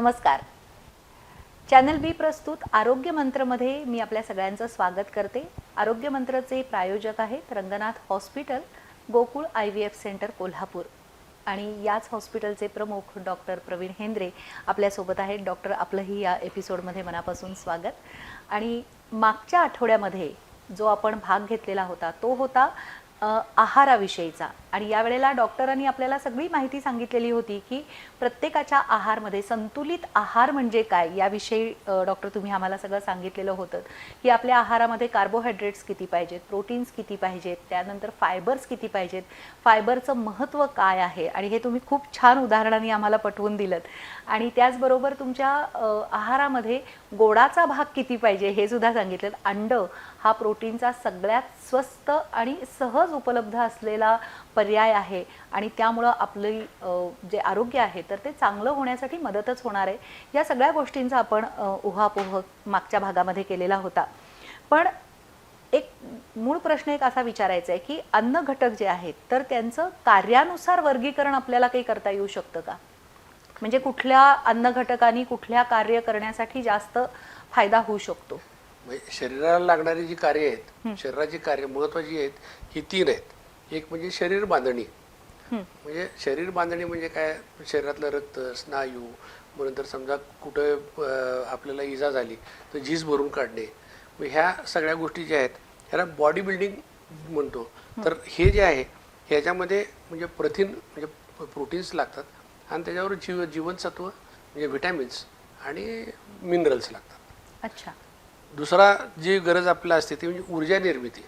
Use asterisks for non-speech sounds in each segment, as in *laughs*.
नमस्कार. चॅनल बी प्रस्तुत आरोग्य मंत्रमध्ये मी आपल्या सगळ्यांचं स्वागत करते. आरोग्य मंत्रचे प्रायोजक आहेत Ranganath hospital Gokul I V F centre Kolhapur. आणि याच हॉस्पिटलचे प्रमुख डॉक्टर प्रवीण हेंद्रे आपल्यासोबत आहेत. डॉक्टर आपलंही या एपिसोडमध्ये मनापासून स्वागत. आणि मागच्या आठवड्यामध्ये जो आपण भाग घेतलेला होता तो होता आहाराविषयीचा. आणि यावेळेला डॉक्टरांनी आपल्याला सगळी माहिती सांगितलेली होती की प्रत्येकाच्या आहारमध्ये संतुलित आहार म्हणजे काय याविषयी डॉक्टर तुम्ही आम्हाला सगळं सांगितलेलं होतं की आपल्या आहारामध्ये कार्बोहायड्रेट्स किती पाहिजेत प्रोटीन्स किती पाहिजेत त्यानंतर फायबर्स किती पाहिजेत फायबरचं महत्त्व काय आहे? आणि हे तुम्ही खूप छान उदाहरणाने आम्हाला पटवून दिलं आणि त्याचबरोबर तुमच्या आहारामध्ये गोडाचा भाग किती पाहिजे हे सुद्धा सांगितलं अंड हा प्रोटीनचा सगळ्यात स्वस्त आणि सहज उपलब्ध असलेला पर्याय आहे. आणि त्यामुळं आपलं जे आरोग्य आहे तर ते चांगलं होण्यासाठी मदतच होणार आहे. या सगळ्या गोष्टींचा आपण उहापोह मागच्या भागामध्ये केलेला होता. पण एक मूळ प्रश्न एक असा विचारायचा आहे की अन्न घटक जे आहेत तर त्यांचं कार्यानुसार वर्गीकरण आपल्याला काही करता येऊ शकतं का? म्हणजे कुठल्या अन्न घटकांनी कुठल्या कार्य करण्यासाठी जास्त फायदा होऊ शकतो? म्हणजे शरीराला लागणारी जी कार्य आहेत शरीराची कार्य महत्वाची आहेत ही तीन आहेत. एक म्हणजे शरीर बांधणी. म्हणजे शरीर बांधणी म्हणजे काय? शरीरातलं रक्त स्नायू मग नंतर समजा कुठं आपल्याला इजा झाली तर झीज भरून काढणे. मग ह्या सगळ्या गोष्टी ज्या आहेत ह्याला बॉडी बिल्डिंग म्हणतो. तर हे जे आहे ह्याच्यामध्ये म्हणजे प्रथिन म्हणजे प्रोटीन्स लागतात आणि त्याच्यावर जीव जीवनसत्व म्हणजे व्हिटॅमिन्स आणि मिनरल्स लागतात. अच्छा. दुसरा जी गरज आपल्याला असते ती म्हणजे ऊर्जा निर्मिती.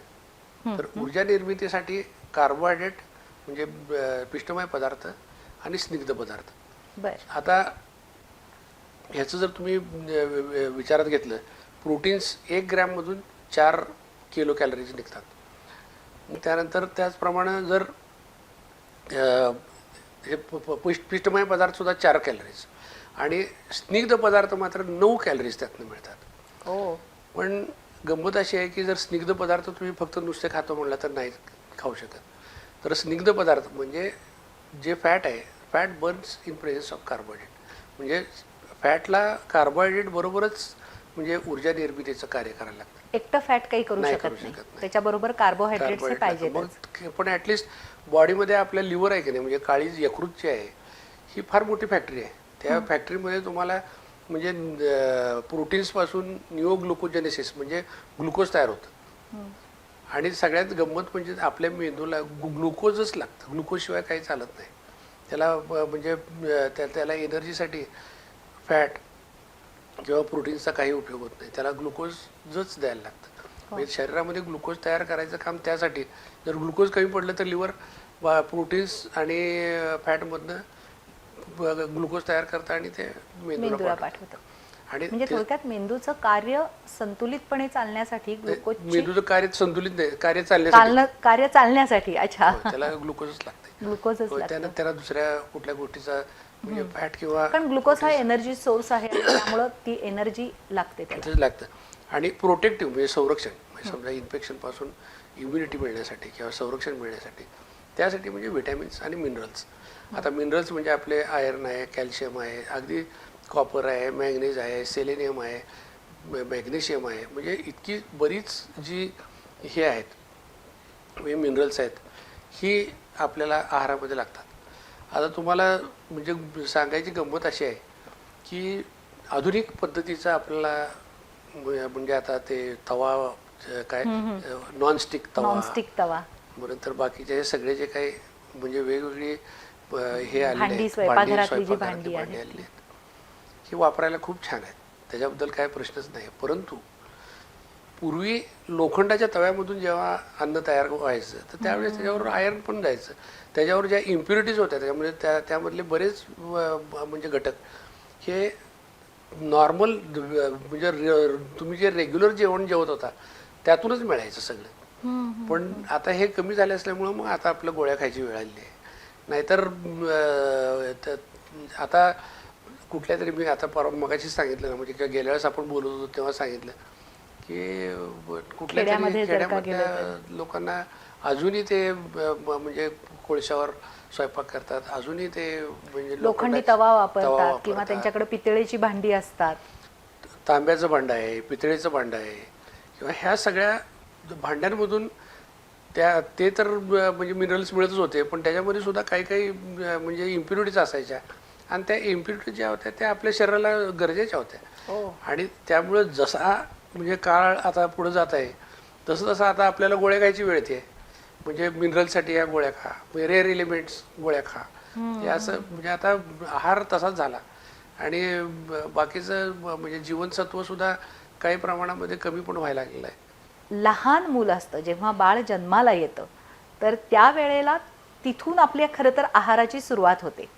तर ऊर्जा निर्मितीसाठी कार्बोहायड्रेट म्हणजे पिष्टमय पदार्थ आणि स्निग्ध पदार्थ. आता ह्याचं जर तुम्ही विचारात घेतलं प्रोटीन्स एक ग्रॅममधून चार किलो कॅलरीज निघतात. त्यानंतर त्याचप्रमाणे जर हे पिष्टमय पदार्थ सुद्धा चार कॅलरीज आणि स्निग्ध पदार्थ मात्र नऊ कॅलरीज त्यातनं मिळतात. पण गंमत अशी आहे की जर स्निग्ध पदार्थ तुम्ही फक्त नुसते खातो म्हणला तर नाही खाऊ शकत. तर स्निग्ध पदार्थ म्हणजे जे फॅट आहे fat burns in presence of carbohydrate म्हणजे फॅटला कार्बोहायड्रेट बरोबरच म्हणजे ऊर्जा निर्मितीचं कार्य करायला लागतं. एकटं फॅट काही करू नाही शकत करू नाही. त्याच्याबरोबर कार्बोहायड्रेट मग पण ॲटलिस्ट बॉडीमध्ये आपल्या लिव्हर आहे की नाही म्हणजे काळी यकृत जी आहे ही फार मोठी फॅक्टरी आहे. त्या फॅक्टरीमध्ये तुम्हाला म्हणजे प्रोटीन्सपासून निओग्लुकोजेनेसिस म्हणजे ग्लुकोज तयार होतं. आणि सगळ्यात गंमत म्हणजे आपल्या मेंदूला ग्लु- ग्लुकोजच लागतं ग्लुकोजशिवाय काही चालत नाही. त्याला म्हणजे त्या त्याला एनर्जीसाठी फॅट किंवा प्रोटीन्सचा काही उपयोग होत नाही. त्याला ग्लुकोजच द्यायला लागतं. म्हणजे शरीरामध्ये ग्लुकोज तयार करायचं काम त्यासाठी. जर ग्लुकोज कमी पडलं तर लिव्हर प्रोटीन्स आणि फॅटमधनं ग्लुकोज तयार करतं आणि ते मेंदूला पाठवतं. आणि म्हणजे थोडक्यात मेंदूचं कार्य संतुलितपणे चालण्यासाठी ग्लुकोजची मेंदूचं कार्य संतुलित नाही कार्य चालण्यासाठी. चालणं कार्य चालण्यासाठी अच्छा. होय, त्याला ग्लुकोजच लागते. ग्लुकोजच होय, त्यानं त्याला दुसऱ्या कुठल्या गोष्टीचा म्हणजे फॅट किंवा कारण ग्लुकोज हा एनर्जी सोर्स आहे त्यामुळं ती एनर्जी लागते लागतं. आणि प्रोटेक्टिव्ह म्हणजे संरक्षण. म्हणजे समजा इन्फेक्शनपासून इम्युनिटी मिळण्यासाठी किंवा संरक्षण मिळण्यासाठी. त्यासाठी म्हणजे विटॅमिन्स आणि मिनरल्स. आता मिनरल्स म्हणजे आपले आयर्न आहे कॅल्शियम आहे अगदी कॉपर आहे मॅग्नेज आहे सेलेनियम आहे मॅग्नेशियम आहे. म्हणजे इतकी बरीच जी हे आहेत म्हणजे मिनरल्स आहेत ही आपल्याला आहारामध्ये लागतात. आता तुम्हाला म्हणजे सांगायची गंमत अशी आहे की आधुनिक पद्धतीचा आपल्याला म्ह- म्हणजे आता ते तवा काय नॉनस्टिक तवा. नॉनस्टिक तवा. मग नंतर बाकीचे हे सगळे जे काही म्हणजे वेगवेगळी हे आलेले भांडी, आहेत, स्वयंपाकघरातली जी स्वयंपाकघरातली भांडी भांडी आहेत. आलेली आहेत. ही वापरायला खूप छान आहेत. त्याच्याबद्दल काय प्रश्नच नाही परंतु पूर्वी लोखंडाच्या तव्यामधून जेव्हा अन्न तयार व्हायचं तर त्यावेळेस त्याच्यावर आयर्न पण जायचं. त्याच्यावर ज्या इम्प्युरिटीज होत्या त्याच्यामुळे त्या त्यामधले बरेच म्हणजे घटक. हे नॉर्मल म्हणजे तुम्ही जे रेग्युलर जेवण जेवत होता त्यातूनच मिळायचं सगळं. पण आता हे कमी झाले असल्यामुळं मग आता आपल्या गोळ्या खायची वेळ आलेली आहे. नाहीतर आता कुठल्या तरी मी आता परवा मगाशीच सांगितलं ना म्हणजे किंवा गेल्या वेळेस आपण बोलत होतो तेव्हा सांगितलं की कुठल्या तरी खेड्यामधल्या लोकांना अजूनही ते म्हणजे कोळशावर स्वयंपाक करतात. अजूनही ते म्हणजे लोखंडी तवा वापरतात किंवा. त्यांच्याकडे पितळेची भांडी असतात. तांब्याचं भांडं आहे पितळेचं भांडं आहे किंवा ह्या सगळ्या भांड्यांमधून त्या ते तर म्हणजे मिनरल्स मिळतच होते पण त्याच्यामध्ये सुद्धा काही काही म्हणजे इम्प्युरिटीज असायच्या. आणि त्या इम्प्युरिटी ज्या होत्या त्या आपल्या शरीराला गरजेच्या होत्या. हो. आणि त्यामुळं जसा म्हणजे काळ आता पुढे जात आहे तसं तसं आता आपल्याला गोळ्या खायची वेळ येते. म्हणजे मिनरलसाठी या गोळ्या खा रेअर एलिमेंट्स गोळ्या खा. हे असं म्हणजे आता आहार तसाच झाला. आणि बाकीचं म्हणजे जीवनसत्व सुद्धा काही प्रमाणामध्ये कमी पण व्हायला लागलेलं आहे. लहान मूल असतं जेव्हा बाळ जन्माला येतं तर त्या वेळेला तिथून आपल्या खरं तर आहाराची सुरुवात होते.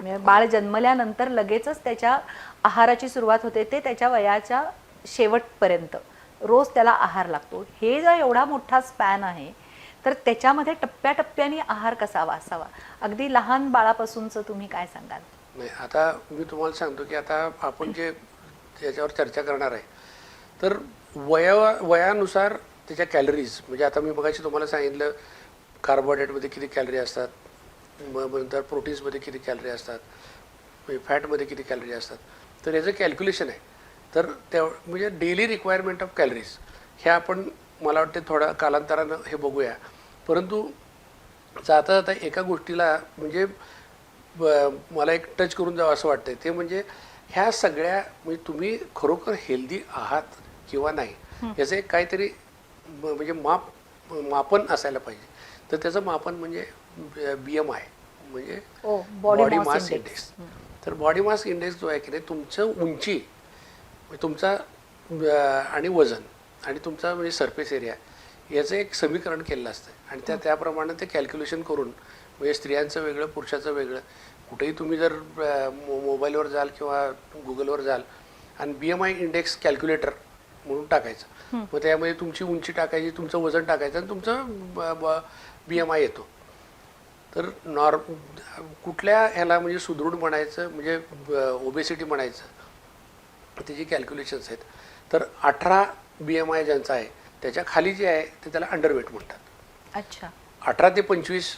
म्हणजे बाळ जन्मल्यानंतर लगेचच त्याच्या आहाराची सुरुवात होते ते त्याच्या वयाच्या शेवटपर्यंत रोज त्याला आहार लागतो. हे जर एवढा मोठा स्पॅन आहे तर त्याच्यामध्ये टप्प्याटप्प्याने आहार कसावा असावा अगदी लहान बाळापासूनचं तुम्ही काय सांगाल? नाही आता मी तुम्हाला सांगतो की आता आपण जे त्याच्यावर चर्चा करणार आहे तर वया वयानुसार त्याच्या कॅलरीज म्हणजे आता मी बघायची तुम्हाला सांगितलं कार्बोहायड्रेटमध्ये किती कॅलरी असतात मग नंतर प्रोटीन्समध्ये किती कॅलरी असतात म्हणजे फॅटमध्ये किती कॅलरी असतात. तर याचं कॅल्क्युलेशन आहे. तर त्या म्हणजे डेली रिक्वायरमेंट ऑफ कॅलरीज हे आपण मला वाटते थोड्या कालांतरानं हे बघूया. परंतु जाता जाता एका गोष्टीला म्हणजे मला एक टच करून जावं असं वाटतं ते म्हणजे ह्या सगळ्या म्हणजे तुम्ही खरोखर हेल्दी आहात किंवा नाही. याचं एक काहीतरी म्हणजे माप मापन असायला पाहिजे. तर त्याचं मापन म्हणजे बी एम आय म्हणजे ओ बॉडी मास इंडेक्स तर बॉडी मास इंडेक्स जो आहे की नाही तुमचं उंची म्हणजे तुमचा आणि वजन आणि तुमचा म्हणजे सरफेस एरिया याचं एक समीकरण केलेलं असतं. आणि त्या त्याप्रमाणे ते कॅल्क्युलेशन करून म्हणजे स्त्रियांचं वेगळं पुरुषाचं वेगळं कुठेही तुम्ही जर मोबाईलवर जाल किंवा गुगलवर जाल आणि B M I index calculator म्हणून टाकायचं. मग त्यामध्ये तुमची उंची टाकायची तुमचं वजन टाकायचं आणि तुमचं बी एम आय येतो. तर नॉर्म कुठल्या ह्याला म्हणजे सुदृढ म्हणायचं म्हणजे ओबेसिटी म्हणायचं त्याची कॅल्क्युलेशन्स आहेत. तर अठरा बी एम आय ज्यांचा आहे त्याच्याखाली जे आहे ते त्याला अंडरवेट म्हणतात. अच्छा. अठरा ते पंचवीस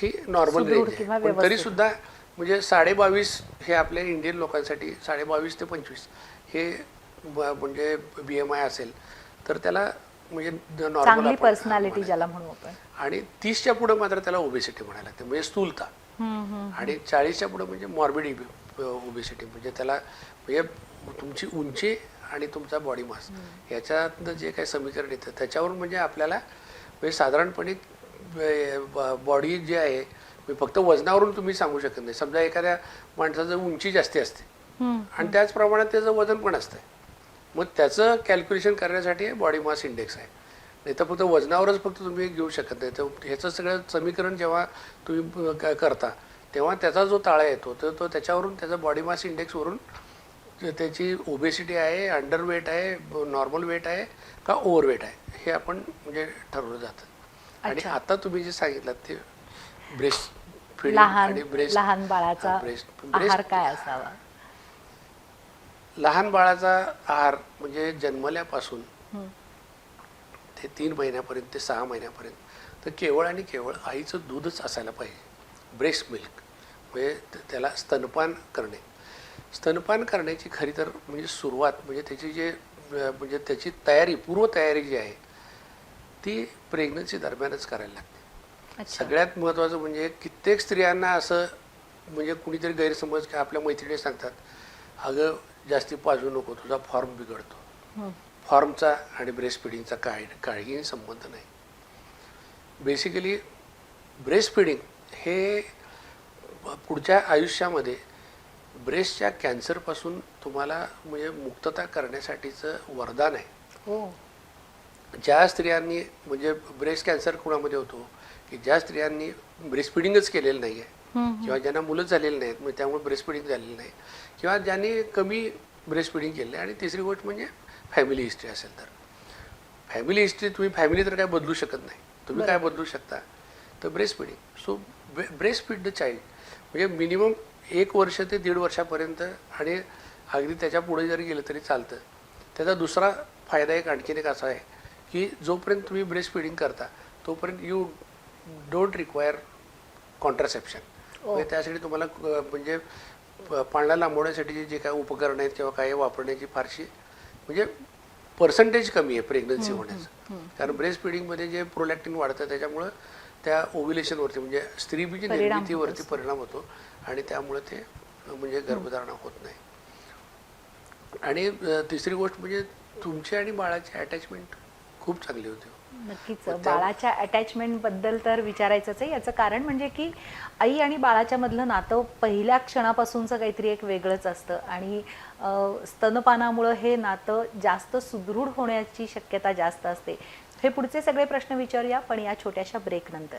ही नॉर्मल रेंज आहे. तरी सुद्धा म्हणजे साडेबावीस हे आपल्या इंडियन लोकांसाठी साडेबावीस ते पंचवीस हे म्हणजे बी एम आय असेल तर त्याला म्हणजे नॉर्मल चांगली पर्सनॅलिटी ज्याला म्हणू आपण. आणि तीसच्या पुढे मात्र त्याला ओबेसिटी म्हणायला लागते म्हणजे स्थूलता. हम्म, हम्म. आणि चाळीसच्या पुढे म्हणजे मॉर्बिड ओबेसिटी म्हणजे त्याला म्हणजे तुमची उंची आणि तुमचा बॉडी मास ह्याच्यातनं जे काही समीकरण येतं त्याच्यावरून म्हणजे आपल्याला म्हणजे साधारणपणे बॉडी जी आहे म्हणजे फक्त वजनावरून तुम्ही सांगू शकत नाही. समजा एखाद्या माणसाचं उंची जास्ती असते. हम्म. आणि त्याच प्रमाणात त्याचं वजन पण असतं मग त्याचं कॅल्क्युलेशन करण्यासाठी बॉडी मास इंडेक्स आहे. नाही तर फक्त वजनावरच फक्त तुम्ही घेऊ शकत नाही. तर ह्याचं सगळं समीकरण जेव्हा तुम्ही करता तेव्हा त्याचा जो ताळा येतो तर तो त्याच्यावरून त्याचा बॉडी मास इंडेक्सवरून त्याची ओबेसिटी आहे अंडरवेट आहे नॉर्मल वेट आहे का ओव्हरवेट आहे हे आपण म्हणजे ठरवलं जातं. आणि. आता तुम्ही जे सांगितलं ते ब्रेस्ट आणि ब्रेस्ट लहान बाळाचा ब्रेस्ट आहार काय असावा? लहान बाळाचा आहार म्हणजे जन्मल्यापासून. ते तीन महिन्यापर्यंत ते सहा महिन्यापर्यंत तर केवळ आणि केवळ आईचं दूधच असायला पाहिजे. ब्रेस्ट मिल्क म्हणजे त्याला स्तनपान करणे. स्तनपान करण्याची खरी तर म्हणजे सुरुवात म्हणजे त्याची जे म्हणजे त्याची तयारी पूर्वतयारी जी आहे ती प्रेग्नन्सी दरम्यानच करायला लागते. सगळ्यात महत्त्वाचं म्हणजे कित्येक स्त्रियांना असं म्हणजे कुणीतरी गैरसमज की आपल्या मैत्रिणी सांगतात अगं जास्ती पाजू नको तुझा फॉर्म बिघडतो. फॉर्मचा आणि ब्रेस्ट फिडिंगचा काय काळजीने संबंध नाही बेसिकली ब्रेस्ट फिडिंग हे पुढच्या आयुष्यामध्ये ब्रेस्टच्या कॅन्सरपासून तुम्हाला म्हणजे मुक्तता करण्यासाठीचं वरदान आहे हो ज्या स्त्रियांनी म्हणजे ब्रेस्ट कॅन्सर कुणामध्ये होतो की ज्या स्त्रियांनी ब्रेस्ट फिडिंगच केलेलं नाही आहे. किंवा ज्यांना मुलंच झालेली नाहीत मग त्यामुळे ब्रेस्ट फिडिंग झालेली नाही. किंवा ज्यांनी कमी ब्रेस्ट फिडिंग केले आणि तिसरी गोष्ट म्हणजे फॅमिली हिस्ट्री असेल तर. फॅमिली हिस्ट्री तुम्ही फॅमिली तर काय बदलू शकत नाही. तुम्ही काय बदलू शकता? तर breast feeding so breast feed the child म्हणजे मिनिमम एक वर्ष ते दीड वर्षापर्यंत आणि अगदी त्याच्या पुढे जरी गेलं तरी चालतं. त्याचा दुसरा फायदा एक आणखीन एक असा आहे की जोपर्यंत तुम्ही ब्रेस्ट फिडिंग करता तोपर्यंत यू डोंट रिक्वायर कॉन्ट्रासेप्शन. म्हणजे त्यासाठी तुम्हाला म्हणजे पाळणा लांबवण्यासाठी जे काय उपकरण आहेत किंवा काही वापरण्याची फारशी म्हणजे पर्सेंटेज कमी आहे प्रेग्नन्सी होण्याचं. कारण ब्रेस्ट फिडिंगमध्ये जे प्रोलॅक्टिन वाढतं त्याच्यामुळं त्या ओव्युलेशनवरती म्हणजे स्त्रीबीजी परिणाम होत निर्मितीवरती परिणाम होतो आणि त्यामुळे ते म्हणजे गर्भधारणा होत नाही. आणि तिसरी गोष्ट म्हणजे तुमची आणि बाळाची अटॅचमेंट खूप चांगली होती. नक्कीच. बाळाच्या अटॅचमेंटबद्दल तर विचारायचंच आहे. याचं कारण म्हणजे की आई आणि बाळाच्या मधलं नातं पहिल्या क्षणापासूनचं काहीतरी एक वेगळंच असतं. आणि स्तनपानामुळं हे नातं जास्त सुदृढ होण्याची शक्यता जास्त असते. हे पुढचे सगळे प्रश्न विचारूया पण या छोट्याशा ब्रेक नंतर.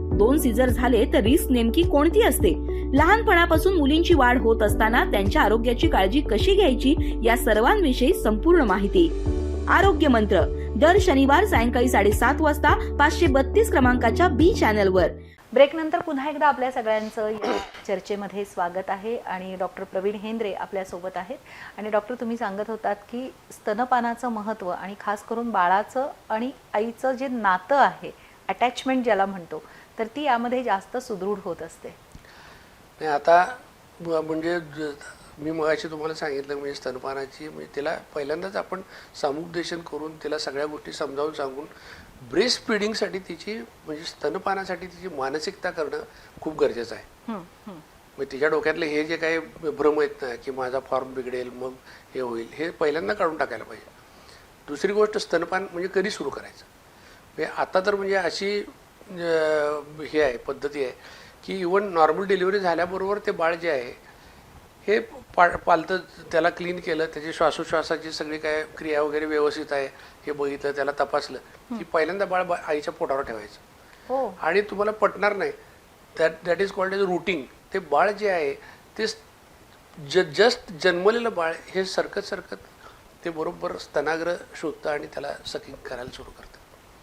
दोन सीझर झाले तर रिस्क नेमकी कोणती असते? लहानपणापासून मुलींची वाढ होत असताना त्यांच्या आरोग्याची काळजी कशी घ्यायची या सर्वांविषयी संपूर्ण माहिती. आरोग्य मंत्र. दर शनिवार सायंकाळी साडेसात वाजता पाचशे बत्तीस क्रमांकाच्या बी चॅनलवर. ब्रेक नंतर पुन्हा एकदा आपल्या सगळ्यांचं चर्चेमध्ये स्वागत आहे आणि डॉक्टर प्रवीण हेंद्रे आपल्यासोबत आहेत. आणि डॉक्टर तुम्ही सांगत होतात की स्तनपानाचं महत्त्व आणि खास करून बाळाचं आणि आईचं जे नातं आहे अटॅचमेंट ज्याला म्हणतो तर ती यामध्ये जास्त सुदृढ होत असते. नाही आता म्हणजे मी मगाशी तुम्हाला सांगितलं म्हणजे स्तनपानाची म्हणजे तिला पहिल्यांदाच आपण सामुपदेशन करून तिला सगळ्या गोष्टी समजावून सांगून ब्रेस्ट फिडिंगसाठी तिची म्हणजे स्तनपानासाठी तिची मानसिकता करणं खूप गरजेचं आहे. मग तिच्या डोक्यातले हे जे काही भ्रम आहेत ना की माझा फॉर्म बिघडेल मग हे होईल हे पहिल्यांदा काढून टाकायला पाहिजे. दुसरी गोष्ट स्तनपान म्हणजे कधी सुरू करायचं? म्हणजे आता तर म्हणजे अशी हे आहे पद्धती आहे की इवन नॉर्मल डिलिव्हरी झाल्याबरोबर ते बाळ जे आहे हे पा पालतं त्याला क्लीन केलं त्याची श्वासोश्वासाची सगळी काय क्रिया वगैरे व्यवस्थित आहे हे बघितलं त्याला तपासलं की पहिल्यांदा बाळ बा- आईच्या पोटावर ठेवायचं. हो. आणि तुम्हाला पटणार नाही that that is called as routine ते बाळ जे आहे ते ज जस्ट जन्मलेलं बाळ हे सरकत सरकत ते बरोबर स्तनाग्र शोधतं आणि त्याला सकिंग करायला सुरू करतं.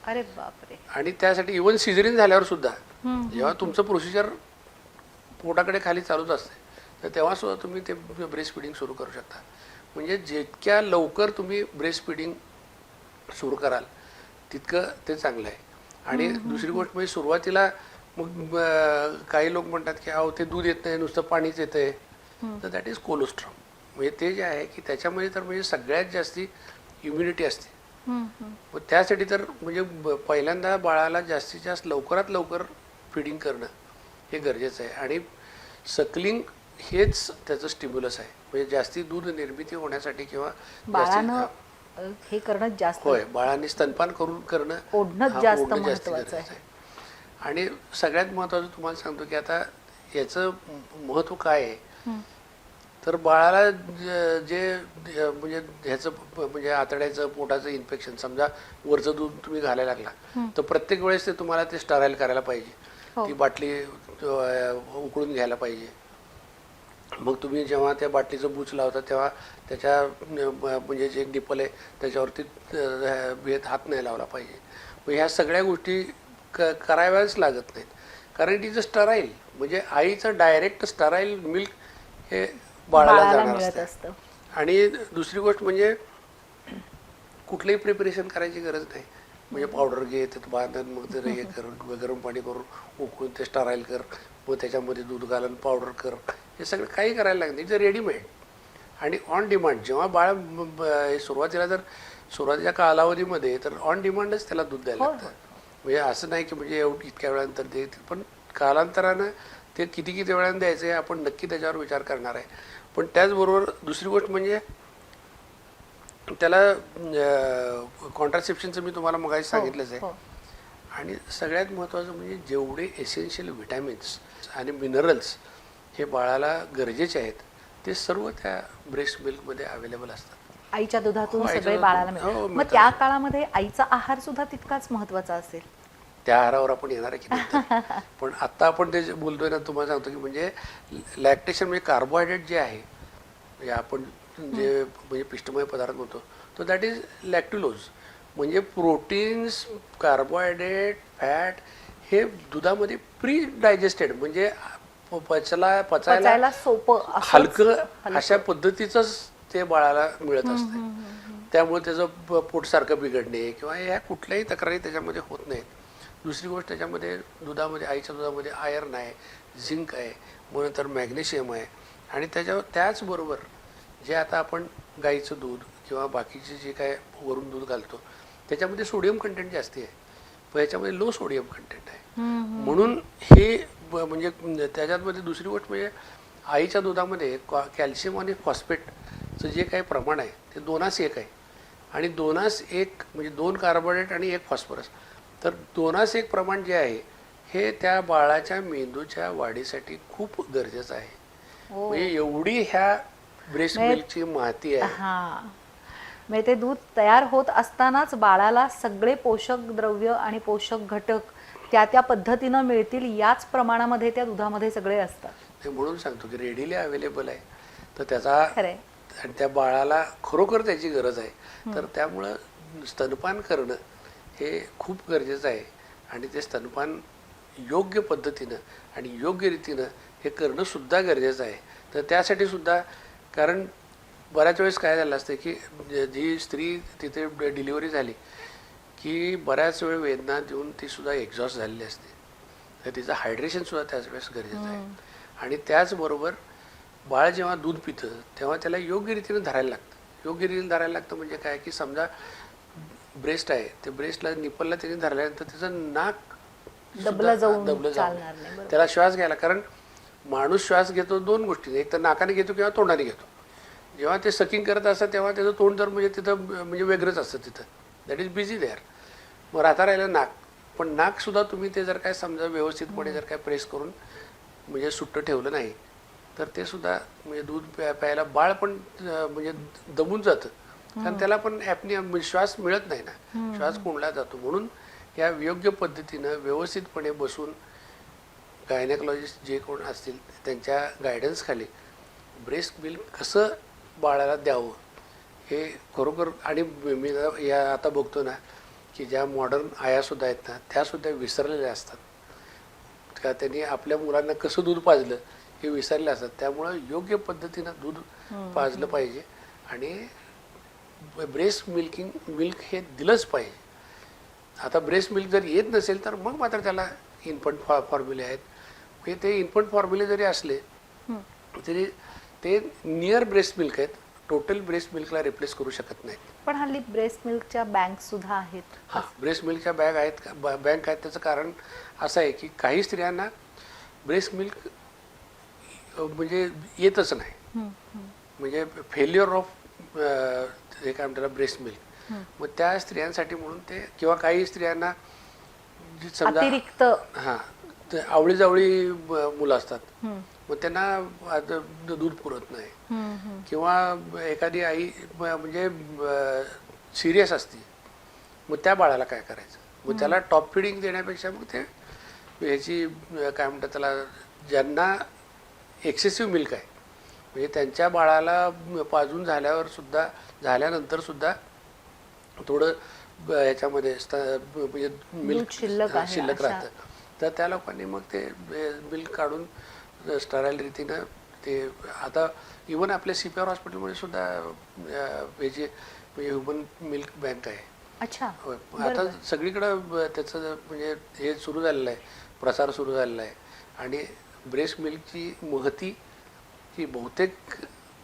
अरे बापरे. आणि त्यासाठी इवन सिझरिन झाल्यावर सुद्धा जेव्हा तुमचं प्रोसिजर पोटाकडे खाली चालूच असते तर तेव्हा सुद्धा तुम्ही ते ब्रेस्ट फिडिंग सुरू करू शकता. म्हणजे जितक्या लवकर तुम्ही ब्रेस्ट फिडिंग सुरू कराल तितकं ते चांगलं आहे. आणि दुसरी गोष्ट म्हणजे सुरुवातीला मग काही लोक म्हणतात की अहो ते दूध येत नाही नुसतं पाणीच येतं आहे तर दॅट इज कोलोस्ट्रॉम म्हणजे ते जे आहे की त्याच्यामध्ये तर म्हणजे सगळ्यात जास्ती इम्युनिटी असते. त्यासाठी तर म्हणजे पहिल्यांदा बाळाला जास्तीत जास्त लवकरात लवकर फिडिंग करणं हे गरजेचं आहे. आणि सकलिंग हेच त्याचं स्टिम्युलस आहे. म्हणजे जास्ती दूध निर्मिती होण्यासाठी किंवा जास्ती- बाळानं हे. करणं जास्त होय बाळांनी स्तनपान करून करणं जास्त ओढणं महत्त्वाचं गरजेचं आहे. आणि सगळ्यात महत्त्वाचं तुम्हाला सांगतो की आता याचं महत्त्व काय आहे. तर बाळाला ज- म्हणजे ह्याचं म्हणजे आतड्याचं पोटाचं इन्फेक्शन समजा वरचं दूध तुम्ही घालायला लागला तर प्रत्येक वेळेस ते तुम्हाला ते स्टराईल करायला पाहिजे. हो. ती बाटली उकळून घ्यायला पाहिजे. मग तुम्ही जेव्हा त्या बाटलीचं बूच लावता तेव्हा त्याच्या म्हणजे जे डिपल आहे त्याच्यावरती भेद हात नाही लावला पाहिजे. मग ह्या सगळ्या गोष्टी क कराव्याच लागत नाहीत. कारण तिचं स्टराईल म्हणजे आईचं डायरेक्ट स्टराईल मिल्क हे बाळाला बाळाला जाणार मिळत असतं. असतं. आणि दुसरी गोष्ट म्हणजे कुठलंही प्रिपरेशन करायची गरज नाही. म्हणजे पावडर घे त्यात बांधून मग ते हे *laughs* कर गरम पाणी करून उकळून ते स्टराईल कर. मग त्याच्यामध्ये दूध घालून पावडर कर. हे सगळं काही करायला लागतं इट्स रेडीमेड आणि ऑन डिमांड जेव्हा बाळ म- ब- हे सुरुवातीला जर सुरुवातीच्या कालावधीमध्ये तर ऑन डिमांडच त्याला दूध द्यायला लागतं. म्हणजे असं नाही की म्हणजे एवढं इतक्या वेळानंतर ते पण कालांतरानं ते किती किती वेळानं द्यायचं हे आपण नक्की त्याच्यावर विचार करणार आहे. पण त्याचबरोबर दुसरी गोष्ट म्हणजे त्याला कॉन्ट्रासेप्शनचं मी तुम्हाला मग सांगितलंच आहे हो. आणि सगळ्यात महत्त्वाचं म्हणजे जेवढे एसेन्शियल विटॅमिन्स आणि मिनरल्स हे बाळाला गरजेचे आहेत ते सर्व त्या ब्रेस्ट मिल्कमध्ये अवेलेबल असतात आईच्या दुधातून हो, सगळे. बाळाला हो, मिळतात मग. त्या काळामध्ये आईचा आहार सुद्धा तितकाच महत्त्वाचा असेल त्या आहारावर आपण येणार आहे की. *laughs* पण आता आपण ते जे बोलतोय ना तुम्हाला सांगतो की म्हणजे लॅक्टेशन म्हणजे कार्बोहायड्रेट जे आहे म्हणजे आपण जे म्हणजे पिष्टमय पदार्थ म्हणतो तो दॅट इज लॅक्टिलोज म्हणजे प्रोटीन्स कार्बोहायड्रेट फॅट हे दुधामध्ये प्री डायजेस्टेड म्हणजे प- पचायला सोपं हलकं अशा पद्धतीचंच ते बाळाला मिळत असतं त्यामुळे त्याचं पोटसारखं बिघडणे किंवा ह्या कुठल्याही तक्रारी त्याच्यामध्ये होत नाहीत. दुसरी गोष्ट त्याच्यामध्ये दुधामध्ये आईच्या दुधामध्ये आयर्न आहे झिंक आहे मग नंतर मॅग्नेशियम आहे. आणि त्याच्या त्याचबरोबर जे आता आपण गाईचं दूध किंवा बाकीचे जे काय वरून दूध घालतो त्याच्यामध्ये सोडियम कंटेंट जास्ती आहे. पण याच्यामध्ये लो सोडियम कंटेंट आहे. म्हणून हे म्हणजे त्याच्यामध्ये दुसरी गोष्ट म्हणजे आईच्या दुधामध्ये कॉ- कॅल्शियम आणि फॉस्फेटचं जे काही प्रमाण आहे ते दोनास एक आहे. आणि दोनास एक म्हणजे दोन कार्बोहायड्रेट आणि एक फॉस्फरस. तर दोनास एक प्रमाण जे आहे हे त्या बाळाच्या मेंदूच्या वाढीसाठी खूप गरजेचं आहे. हो. म्हणजे एवढी ह्या ब्रेस्ट म्हणजे- मिल्कची माहिती आहे. हा. म्हणजे ते दूध तयार होत असतानाच बाळाला सगळे पोषक द्रव्य आणि पोषक घटक त्या त्या पद्धतीनं मिळतील याच प्रमाणामध्ये त्या दुधामध्ये सगळे असतात. ते म्हणून सांगतो की रेडीली अवेलेबल आहे. तर त्याचा त्या बाळाला खरोखर त्याची गरज आहे. तर त्यामुळं स्तनपान करणं हे खूप गरजेचं आहे. आणि ते स्तनपान योग्य पद्धतीनं आणि योग्य रीतीनं हे करणं सुद्धा गरजेचं आहे. तर त्यासाठी सुद्धा कारण बऱ्याच वेळेस काय झालं असतं की जे- जी स्त्री तिथे डिलिव्हरी झाली की बऱ्याच वेळ वेदना देऊन ती सुद्धा एक्झॉस्ट झालेली असते. तर तिचं हायड्रेशन सुद्धा त्याच वेळेस गरजेचं आहे. आणि त्याचबरोबर बाळ जेव्हा दूध पितं तेव्हा त्याला योग्य रीतीने धरायला लागतं. योग्य रीतीने धरायला लागतं म्हणजे काय? की समजा ब्रेस्ट आहे. ते ब्रेस्टला निपलला त्याने धरल्यानंतर त्याचं नाक दबलं जाऊन दबलं जाऊ चालणार नाही, नये. बरोबर. त्याला श्वास घ्यायला कारण माणूस श्वास घेतो दोन गोष्टी. एक तर नाकाने घेतो किंवा तोंडाने घेतो. जेव्हा ते सकिंग करत असतात तेव्हा त्याचं तोंड तर म्हणजे तिथं म्हणजे वेगळंच असतं तिथं. दॅट इज बिझी देअर मग राहता राहिलं नाक. पण नाक सुद्धा तुम्ही ते जर काय समजा व्यवस्थितपणे जर काय प्रेस करून म्हणजे सुट्ट ठेवलं नाही तर ते सुद्धा म्हणजे दूध प्या प्यायला बाळ पण अं, म्हणजे दमून जातं. कारण त्याला पण ॲपनी श्वास मिळत नाही ना. श्वास कोंडला जातो. म्हणून या योग्य पद्धतीनं व्यवस्थितपणे बसून गायनेकॉलॉजिस्ट जे कोण असतील त्यांच्या गायडन्स खाली ब्रेस्ट मिल्क कसं बाळाला द्यावं हे खरोखर आणि मी या आता बघतो ना की ज्या मॉडर्न आयासुद्धा आहेत ना त्यासुद्धा विसरलेल्या असतात. का त्यांनी आपल्या मुलांना कसं दूध पाजलं हे विसरले असतात. त्यामुळं योग्य पद्धतीनं दूध पाजलं पाहिजे. आणि ब्रेस्ट मिल्किंग मिल्क हे दिलंच पाहिजे. आता ब्रेस्ट मिल्क जर येत नसेल तर मग मात्र त्याला इन्फंट फॉ फॉर्म्युले आहेत. म्हणजे ते इन्फंट फॉर्म्युले जरी असले तरी ते नियर ब्रेस्ट मिल्क आहेत. टोटल ब्रेस्ट मिल्कला रिप्लेस करू शकत नाहीत. पण हल्ली ब्रेस्ट मिल्कच्या बँक सुद्धा आहेत. हां ब्रेस्ट मिल्कच्या बॅग आहेत. बँक आहेत. त्याचं कारण असं आहे की काही स्त्रियांना ब्रेस्ट मिल्क म्हणजे येतच नाही. म्हणजे फेल्युअर ऑफ हे काय म्हणतात ब्रेस्ट मिल्क मग त्या स्त्रियांसाठी म्हणून ते किंवा काही स्त्रियांना अतिरिक्त हां. ते आवळी जावळी मुलं असतात. मग त्यांना दूध पुरत नाही. किंवा एखादी आई म्हणजे सिरियस असते मग त्या बाळाला काय करायचं? मग त्याला टॉप फिडिंग देण्यापेक्षा मग ते ह्याची काय म्हणतात त्याला ज्यांना एक्सेसिव्ह मिल्क आहे म्हणजे त्यांच्या बाळाला पाजून झाल्यावर सुद्धा झाल्यानंतर सुद्धा थोडं ह्याच्यामध्ये म्हणजे मिल्क शिल्लक शिल्लक राहतं. तर त्या लोकांनी मग ते मिल्क काढून स्टराईल रीतीनं ते आता इवन आपल्या सी पी आर हॉस्पिटलमध्ये सुद्धा ह्याची म्हणजे ह्युमन मिल्क बँक आहे. अच्छा. होय. आता सगळीकडं त्याचं म्हणजे हे सुरू झालेलं आहे प्रसार सुरू झालेला आहे. आणि ब्रेस्ट मिल्कची महती ही बहुतेक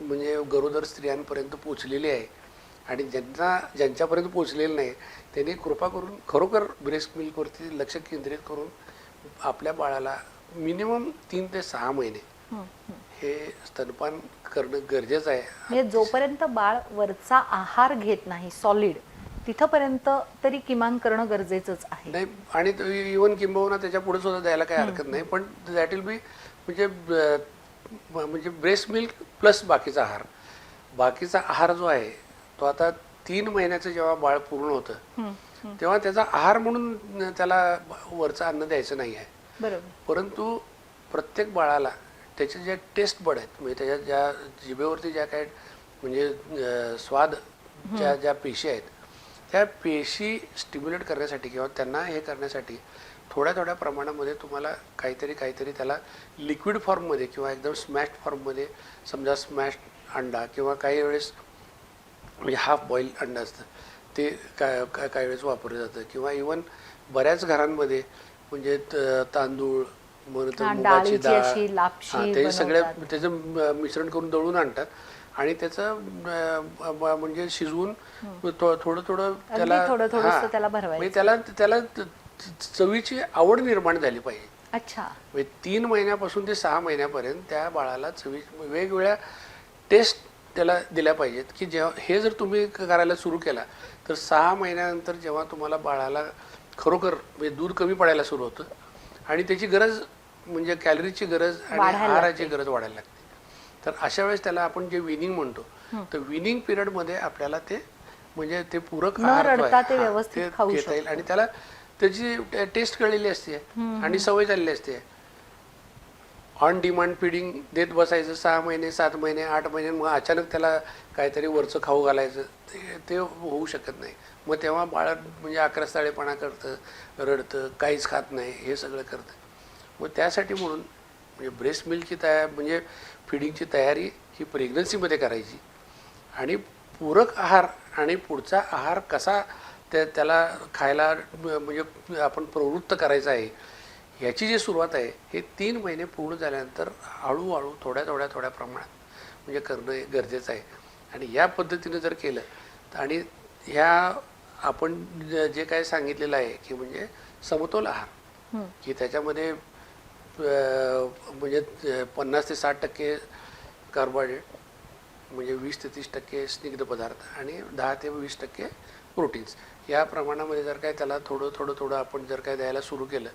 म्हणजे गरोदर स्त्रियांपर्यंत पोचलेली आहे. आणि ज्यांना ज्यांच्यापर्यंत पोचलेलं नाही त्यांनी कृपा करून खरोखर ब्रेस्ट मिल्कवरती लक्ष केंद्रित करून आपल्या बाळाला मिनिमम तीन ते सहा महिने. हे स्तनपान करणं गरजेचं आहे. म्हणजे जोपर्यंत बाळ वरचा आहार घेत नाही सॉलिड तिथपर्यंत तरी किमान करणं गरजेचंच आहे. नाही आणि इवन किंबहुना त्याच्या पुढे सुद्धा द्यायला काही हरकत नाही. पण दॅट विल बी म्हणजे म्हणजे ब्रेस्ट मिल्क प्लस बाकीचा आहार. बाकीचा आहार जो आहे तो आता तीन महिन्याचं जेव्हा बाळ पूर्ण होतं. तेव्हा त्याचा आहार म्हणून त्याला वरचं अन्न द्यायचं नाही आहे. परंतु प्रत्येक बाळाला त्याचे जे टेस्ट बड आहेत म्हणजे त्याच्या ज्या जिभेवरती ज्या काही म्हणजे स्वाद ज्या ज्या पेशी आहेत त्या पेशी स्टिम्युलेट करण्यासाठी किंवा त्यांना हे करण्यासाठी थोड्या थोड्या प्रमाणामध्ये तुम्हाला काहीतरी काहीतरी त्याला लिक्विड फॉर्ममध्ये किंवा एकदम स्मॅश फॉर्ममध्ये समजा स्मॅश अंडा किंवा काही वेळेस म्हणजे हाफ बॉईल अंडं असतं ते काय काय काही वेळेस वापरलं जातं किंवा इवन बऱ्याच घरांमध्ये म्हणजे तांदूळ मग मुगाची डाळ हा, ते सगळ्या. त्याचं मिश्रण करून दळून आणतात आणि त्याचं म्हणजे शिजवून थोडं थोडं त्याला त्याला. म्हणजे त्याला त्याला त- त- चवीची आवड निर्माण झाली पाहिजे. अच्छा. म्हणजे तीन महिन्यापासून ते सहा महिन्यापर्यंत त्या बाळाला चवी वेगवेगळ्या टेस्ट त्याला दिल्या पाहिजेत. की जेव्हा हे जर तुम्ही करायला सुरू केला तर सहा महिन्यानंतर जेव्हा तुम्हाला बाळाला खरोखर म्हणजे दूध कमी पडायला सुरू होतं आणि त्याची गरज म्हणजे कॅलरीची गरज आणि आहाराची गरज वाढायला लागते. तर अशा वेळेस त्याला आपण जे विनिंग म्हणतो तर विनिंग पिरियडमध्ये आपल्याला ते म्हणजे ते पूरक आहार घेता येईल. आणि त्याला त्याची टेस्ट कळलेली असते. आणि सवय झालेली असते. ऑन डिमांड फिडिंग देत बसायचं सहा महिने सात महिने आठ महिने मग अचानक त्याला काहीतरी वरचं खाऊ घालायचं. ते ते होऊ शकत नाही. मग तेव्हा बाळ म्हणजे अकरास्ताळेपणा करतं रडतं काहीच खात नाही हे सगळं करतं. मग त्यासाठी म्हणून म्हणजे ब्रेस्ट मिल्कची तयार म्हणजे फिडिंगची तयारी ही प्रेग्नन्सीमध्ये करायची. आणि पूरक आहार आणि पुढचा आहार कसा त्या त्याला खायला म्हणजे आपण प्रवृत्त करायचा आहे ह्याची जी सुरुवात आहे हे तीन महिने पूर्ण झाल्यानंतर हळूहळू थोड्या थोड्या थोड्या प्रमाणात म्हणजे करणं हे गरजेचं आहे आणि या पद्धतीनं जर केलं तर आणि ह्या आपण ज- काय सांगितलेलं आहे की म्हणजे समतोल आहार. की त्याच्यामध्ये म्हणजे पन्नास ते साठ टक्के कार्बोहायड्रेट म्हणजे वीस ते तीस टक्के स्निग्ध पदार्थ आणि दहा ते वीस टक्के प्रोटीन्स या प्रमाणामध्ये जर काय त्याला थोडं थोडं थोडं आपण जर काय द्यायला सुरू केलं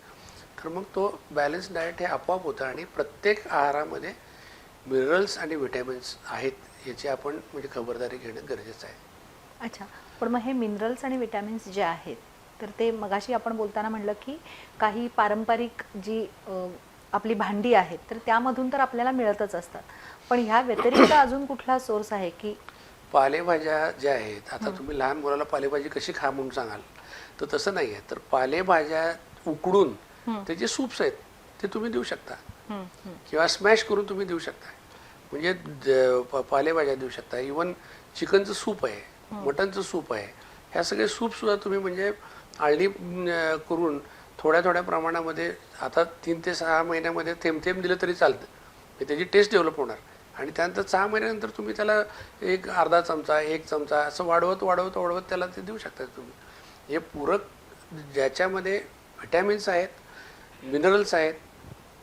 तर मग तो बॅलन्स डाएट हे आपोआप होतं आणि प्रत्येक आहारामध्ये मिनरल्स आणि विटॅमिन्स आहेत याची आपण म्हणजे खबरदारी घेणं गरजेचं आहे. अच्छा पण मग हे मिनरल्स आणि विटॅमिन्स जे आहेत तर ते मगाशी आपण बोलताना म्हणलं की काही पारंपरिक जी आपली भांडी आहेत तर त्यामधून तर आपल्याला मिळतच असतात. पण ह्या व्यतिरिक्त अजून कुठला सोर्स आहे की पालेभाज्या ज्या आहेत आता तुम्ही लहान मुलाला पालेभाजी कशी खा म्हणून सांगाल? तर तसं नाही आहे. तर पालेभाज्या उकडून त्याचे सूप्स आहेत ते तुम्ही देऊ शकता. किंवा स्मॅश करून तुम्ही देऊ शकता. म्हणजे पालेभाज्या देऊ शकता. इवन चिकनचं सूप आहे मटनचं सूप आहे ह्या सगळे सूपसुद्धा तुम्ही म्हणजे आळणी करून थोड्या थोड्या प्रमाणामध्ये आता तीन ते सहा महिन्यामध्ये थेंब थेंब दिलं तरी चालतं. म्हणजे त्याची टेस्ट डेव्हलप होणार. आणि त्यानंतर सहा महिन्यानंतर तुम्ही त्याला एक अर्धा चमचा एक चमचा असं वाढवत वाढवत वाढवत त्याला ते देऊ शकता तुम्ही. हे पूरक ज्याच्यामध्ये व्हिटॅमिन्स आहेत मिनरल्स आहेत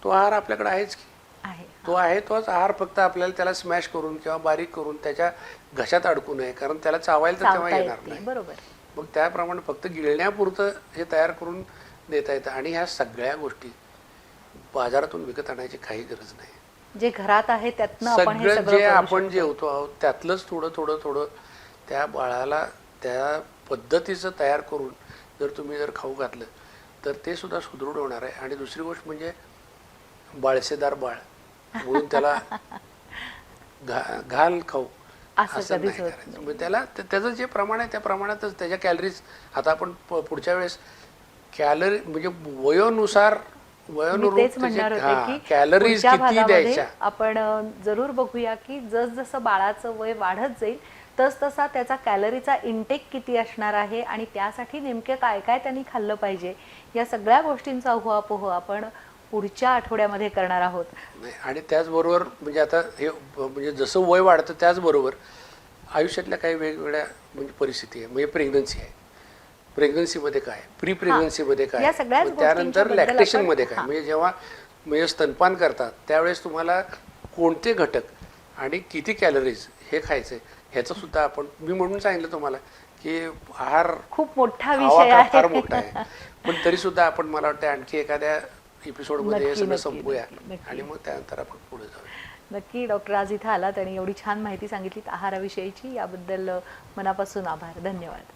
तो आहार आपल्याकडे आहेच की. आहे तो आहे तोच आहार फक्त आपल्याला त्याला स्मॅश करून किंवा बारीक करून त्याच्या घशात अडकू नये कारण त्याला चावायला तर तेव्हा येणार नाही. बरोबर. मग त्याप्रमाणे फक्त गिळण्यापुरतं हे तयार करून देता येतं. आणि ह्या सगळ्या गोष्टी बाजारातून विकत आणायची काही गरज नाही. जे घरात आहे त्यातनं आपण हे सगळं जे करू आपण शकतो. जेवतो आहोत त्यातलंच थोडं थोडं थोडं त्या बाळाला त्या पद्धतीचं तयार करून जर तुम्ही जर खाऊ घातलं तर ते सुद्धा सुदृढ होणार आहे. आणि दुसरी गोष्ट म्हणजे बाळसेदार बाळ म्हणून त्याला *laughs* घा- घाल खाऊ असं असं कधीच नाही होत करायचं. मग त्याला त्या- त्याचं जे प्रमाण आहे त्या प्रमाणातच त्याच्या कॅलरीज आता आपण प- पुढच्या वेळेस कॅलरी म्हणजे वयोनुसार मी तेच म्हणणार होते की पुढच्या भागामध्ये आपण जरूर बघूया की जसजसं बाळाचं वय वाढत जाईल तस तसा त्याचा कॅलरीचा इंटेक किती असणार आहे आणि त्यासाठी नेमके काय काय त्यांनी खाल्लं पाहिजे या सगळ्या गोष्टींचा उहापोह आपण पुढच्या आठवड्यामध्ये करणार आहोत. आणि त्याचबरोबर म्हणजे आता हे म्हणजे जसं वय वाढतं त्याचबरोबर आयुष्यातल्या काही वेगवेगळ्या म्हणजे परिस्थिती आहे म्हणजे प्रेग्नन्सी आहे. प्रेग्नन्सीमध्ये काय? प्री प्रेग्नन्सीमध्ये काय? मग त्यानंतर लॅक्टेशनमध्ये काय. म्हणजे जेव्हा म्हणजे स्तनपान करतात त्यावेळेस तुम्हाला कोणते घटक आणि किती कॅलरीज हे खायचे ह्याचं सुद्धा आपण मी म्हणून सांगितलं तुम्हाला की आहार खूप मोठा विषय फार मोठा आहे. पण तरी सुद्धा आपण मला वाटतं आणखी एखाद्या एपिसोडमध्ये हे नक्की, सगळं संपूया. आणि मग त्यानंतर आपण पुढे जाऊया. नक्की डॉक्टर आज इथं आलात आणि एवढी छान माहिती सांगितलीत आहाराविषयीची. याबद्दल मनापासून आभार. धन्यवाद.